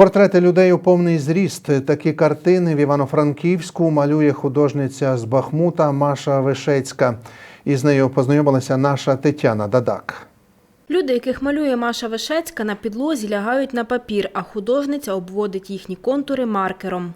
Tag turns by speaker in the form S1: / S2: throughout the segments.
S1: Портрети людей у повний зріст. Такі картини в Івано-Франківську малює художниця з Бахмута Маша Вишецька. Із нею познайомилася наша Тетяна Дадак.
S2: Люди, яких малює Маша Вишецька, на підлозі лягають на папір, а художниця обводить їхні контури маркером.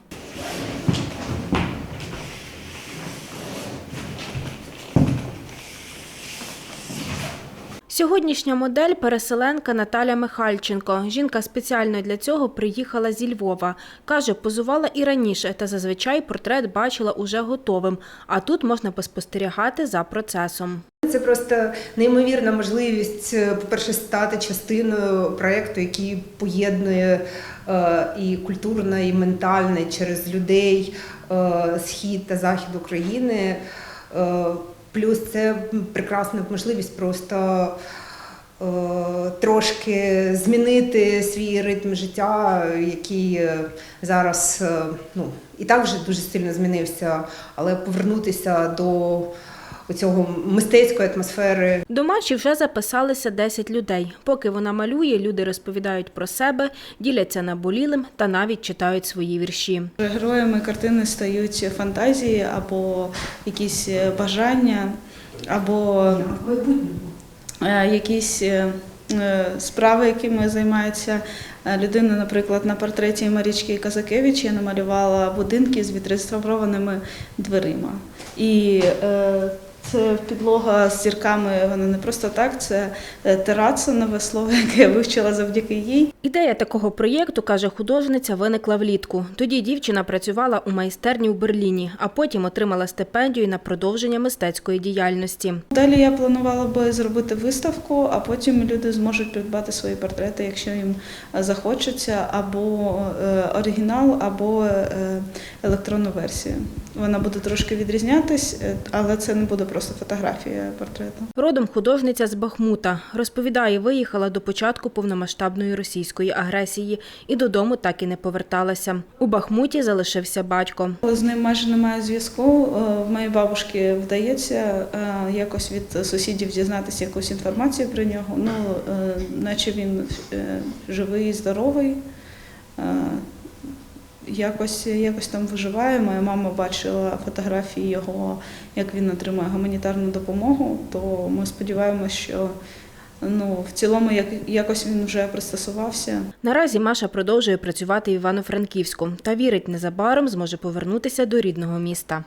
S2: Сьогоднішня модель – переселенка Наталя Михальченко. Жінка спеціально для цього приїхала зі Львова. Каже, позувала і раніше, та зазвичай портрет бачила уже готовим. А тут можна поспостерігати за процесом.
S3: Це просто неймовірна можливість, е, по-перше, стати частиною проєкту, який поєднує е, і культурне, і ментальне через людей е, схід та захід України. Плюс це прекрасна можливість просто е, трошки змінити свій ритм життя, який е, зараз е, ну, і так вже дуже сильно змінився, але повернутися до цього мистецької атмосфери.
S2: До матчі вже записалися 10 людей. Поки вона малює, люди розповідають про себе, діляться наболілим та навіть читають свої вірші.
S4: Героями картини стають фантазії або якісь е, бажання, або е, якісь е, справи, якими займається людина. Наприклад, на портреті Марічки Казакевич я намалювала будинки з відреставрованими дверима. І е, це підлога з зірками, вона не просто так, це е, тераса, нове слово, яке я вивчила завдяки їй.
S2: Ідея такого проєкту, каже художниця, виникла влітку. Тоді дівчина працювала у майстерні у Берліні, а потім отримала стипендію на продовження мистецької діяльності.
S4: Далі я планувала би зробити виставку, а потім люди зможуть придбати свої портрети, якщо їм е, захочеться, або е, оригінал, або електронну версію. Вона буде трошки відрізнятись, але це не буде просто фотографія портрету.
S2: Родом художниця з Бахмута. Розповідає, виїхала до початку повномасштабної російської агресії і додому так і не поверталася. У Бахмуті залишився батько.
S4: З ним майже немає зв'язку. Е, В моїй бабушки вдається е, якось від сусідів дізнатися якусь інформацію про нього. Ну, е, наче він живий, здоровий. Якось, якось там виживає. Моя мама бачила фотографії його, як він отримує гуманітарну допомогу. То ми сподіваємося, що ну, в цілому як, якось він вже пристосувався.
S2: Наразі Маша продовжує працювати в Івано-Франківську та вірить, незабаром зможе повернутися до рідного міста.